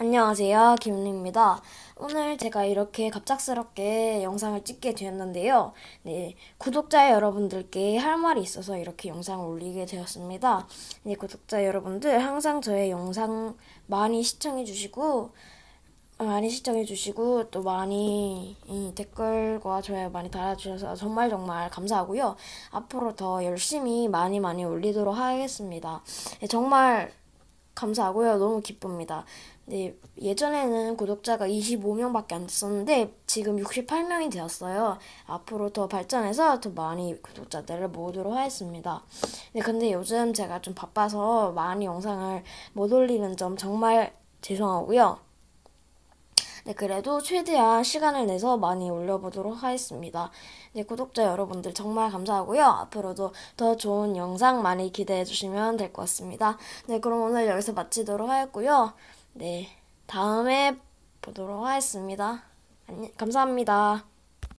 안녕하세요. 김은입니다. 오늘 제가 이렇게 갑작스럽게 영상을 찍게 되었는데요. 네, 구독자 여러분들께 할 말이 있어서 이렇게 영상을 올리게 되었습니다. 네, 구독자 여러분들 항상 저의 영상 많이 시청해 주시고 많이 시청해 주시고 또 많이 댓글과 좋아요 많이 달아주셔서 정말 정말 감사하고요. 앞으로 더 열심히 많이 많이 올리도록 하겠습니다. 네, 정말 감사하고요. 너무 기쁩니다. 네, 예전에는 구독자가 25명밖에 안 됐었는데 지금 68명이 되었어요. 앞으로 더 발전해서 더 많이 구독자들을 모으도록 하겠습니다. 네, 근데 요즘 제가 좀 바빠서 많이 영상을 못 올리는 점 정말 죄송하고요. 네, 그래도 최대한 시간을 내서 많이 올려보도록 하겠습니다. 네, 구독자 여러분들 정말 감사하고요. 앞으로도 더 좋은 영상 많이 기대해 주시면 될 것 같습니다. 네, 그럼 오늘 여기서 마치도록 하겠고요. 네, 다음에 보도록 하겠습니다. 안녕, 감사합니다.